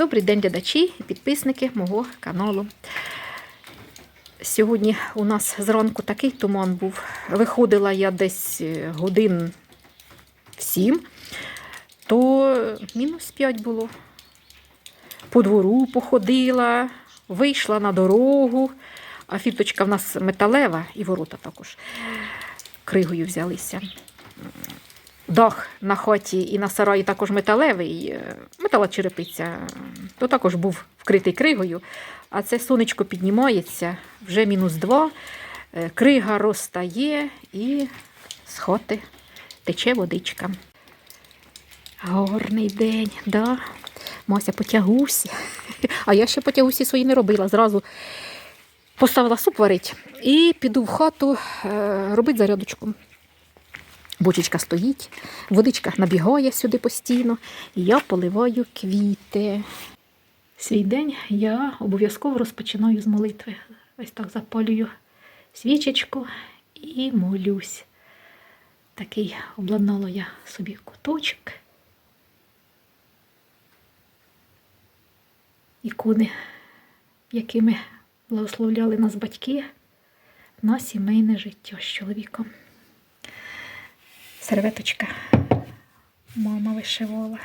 Добрий день, глядачі і підписники мого каналу. Сьогодні у нас зранку такий туман був. Виходила я десь е, годин в сім, то мінус 5 було. По двору походила, вийшла на дорогу, а фіточка в нас металева і ворота також кригою взялися. Дах на хаті і на сараї також металевий, е, метала черепиця, то також був вкритий кригою. А це сонечко піднімається, вже мінус два, е, крига розтає і з хати тече водичка. Горний день, да. Мася потягусі. А я ще потягусі свої не робила. Зразу поставила суп варить і піду в хату е, робити зарядочку. Бочечка стоїть, водичка набігає сюди постійно, і я поливаю квіти. Свій день я обов'язково розпочинаю з молитви. Ось так запалюю свічечку і молюсь. Такий обладнала я собі куточок. Ікони, якими благословляли нас батьки на сімейне життя з чоловіком. Серветочка мама вишивала.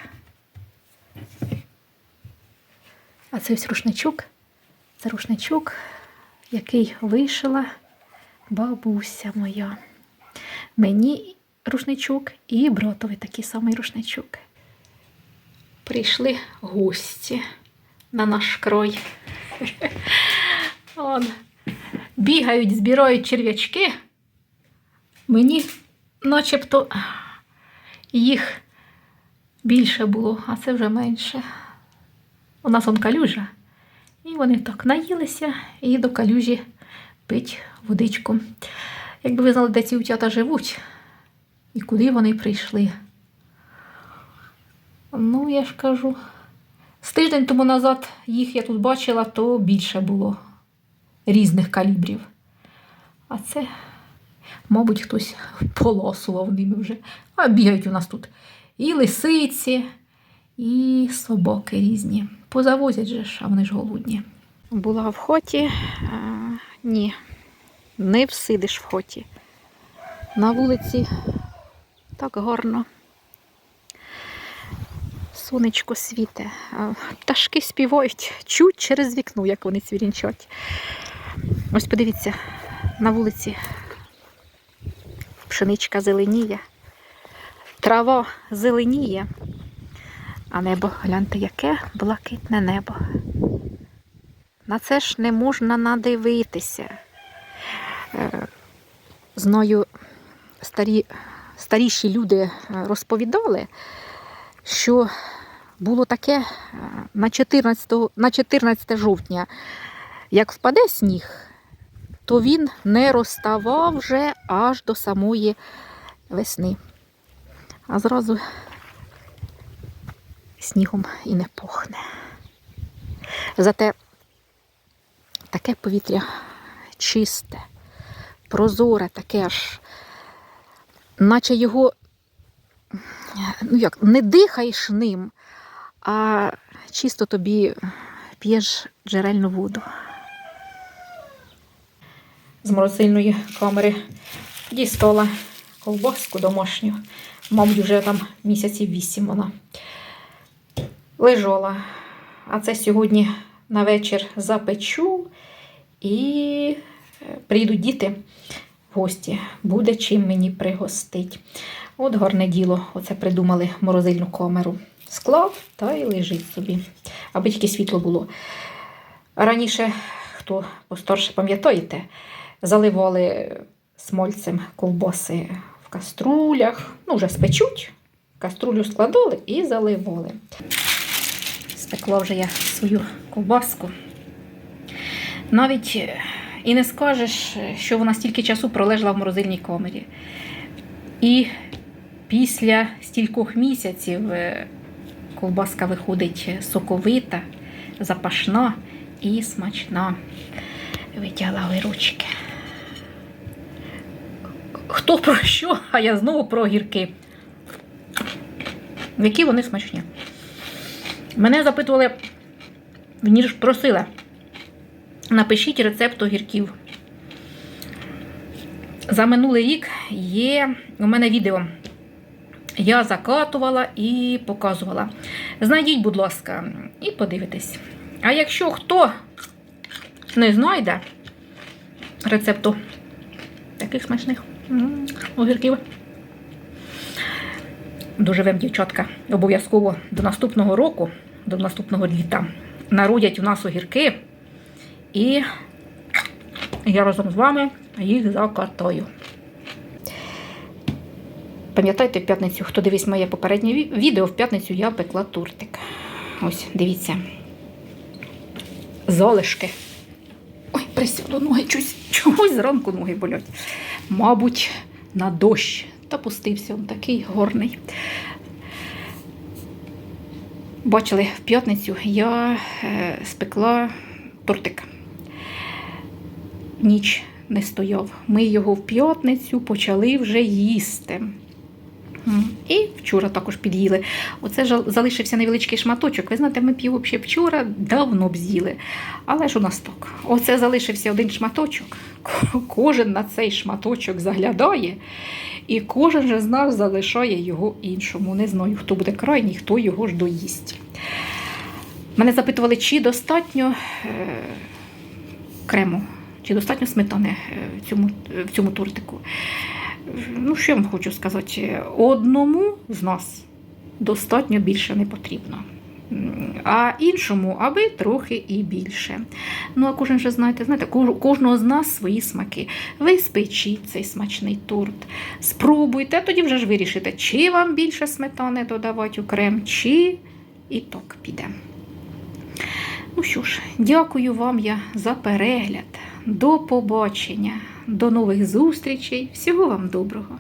А це ось рушничок. Це рушничок, який вишила бабуся моя. Мені рушничок і братові такий самий рушничок. Прийшли гості на наш крой. Бігають, збирають черв'ячки. Мені начебто їх більше було, а це вже менше. У нас он калюжа. І вони так наїлися і до калюжі пить водичку. Якби ви знали, де ці утята живуть і куди вони прийшли. Ну, я ж кажу, з тиждень тому назад їх я тут бачила, то більше було різних калібрів. А це Мабуть, хтось полосував ними вже. А бігають у нас тут і лисиці, і собаки різні. Позавозять же ж, а вони ж голодні. Була в хоті. А, ні, не всидиш в хоті. На вулиці так гарно. Сонечко світе. Пташки співають, чуть через вікно, як вони цвірінчать. Ось подивіться, на вулиці пшеничка зеленіє, трава зеленіє, а небо, гляньте, яке блакитне небо. На це ж не можна надивитися. Е, Знаю, старі, старіші люди е, розповідали, що було таке е, на 14, на 14 жовтня, як впаде сніг, то він не розставав вже аж до самої весни. А зразу снігом і не пахне. Зате таке повітря чисте, прозоре, таке аж, наче його ну як, не дихаєш ним, а чисто тобі п'єш джерельну воду з морозильної камери дістала ковбаску домашню. Мабуть, вже там місяців вісім вона лежала. А це сьогодні на вечір запечу і е, прийдуть діти в гості. Буде чим мені пригостить. От гарне діло, оце придумали морозильну камеру. Склав та й лежить собі, аби тільки світло було. Раніше, хто постарше пам'ятаєте, заливали смольцем ковбаси в каструлях. Ну, вже спечуть, каструлю складали і заливали. Спекла вже я свою ковбаску. Навіть е, і не скажеш, що вона стільки часу пролежала в морозильній камері. І після стількох місяців е, ковбаска виходить соковита, запашна і смачна. Витягла ручки. Хто про що, а я знову про огірки. Які вони смачні. Мене запитували Мені ж просила. Напишіть рецепт огірків. За минулий рік є у мене відео. Я закатувала і показувала. Знайдіть, будь ласка, і подивитесь. А якщо хто не знайде рецепту таких смачних огірків, доживем, дівчатка, обов'язково до наступного року, до наступного літа, народять у нас огірки, і я разом з вами їх закатаю. Пам'ятаєте, в п'ятницю, хто дивись моє попереднє відео, в п'ятницю я пекла тортик. Ось, дивіться. Залишки. Присяду ноги, чогось, чогось зранку ноги болять. Мабуть, на дощ. Та пустився він такий горний. Бачили, в п'ятницю я е, спекла тортик. Ніч не стояв. Ми його в п'ятницю почали вже їсти. І вчора також під'їли. Оце залишився невеличкий шматочок. Ви знаєте, ми ще вчора давно б з'їли. Але ж у нас так. Оце залишився один шматочок. Кожен на цей шматочок заглядає, і кожен же з нас залишає його іншому. Не знаю, хто буде крайній, хто його ж доїсть. Мене запитували, чи достатньо е, крему, чи достатньо сметани е, в цьому, в цьому тортику. Ну, що я вам хочу сказати? Одному з нас достатньо більше не потрібно. А іншому, аби трохи і більше. Ну, а кожен же знаєте, знаєте, кожного з нас свої смаки. Ви спечіть цей смачний торт, спробуйте, а тоді вже ж вирішите, чи вам більше сметани додавати у крем, чи і так піде. Ну що ж, дякую вам я за перегляд. До побачення, до нових зустрічей. Всього вам доброго!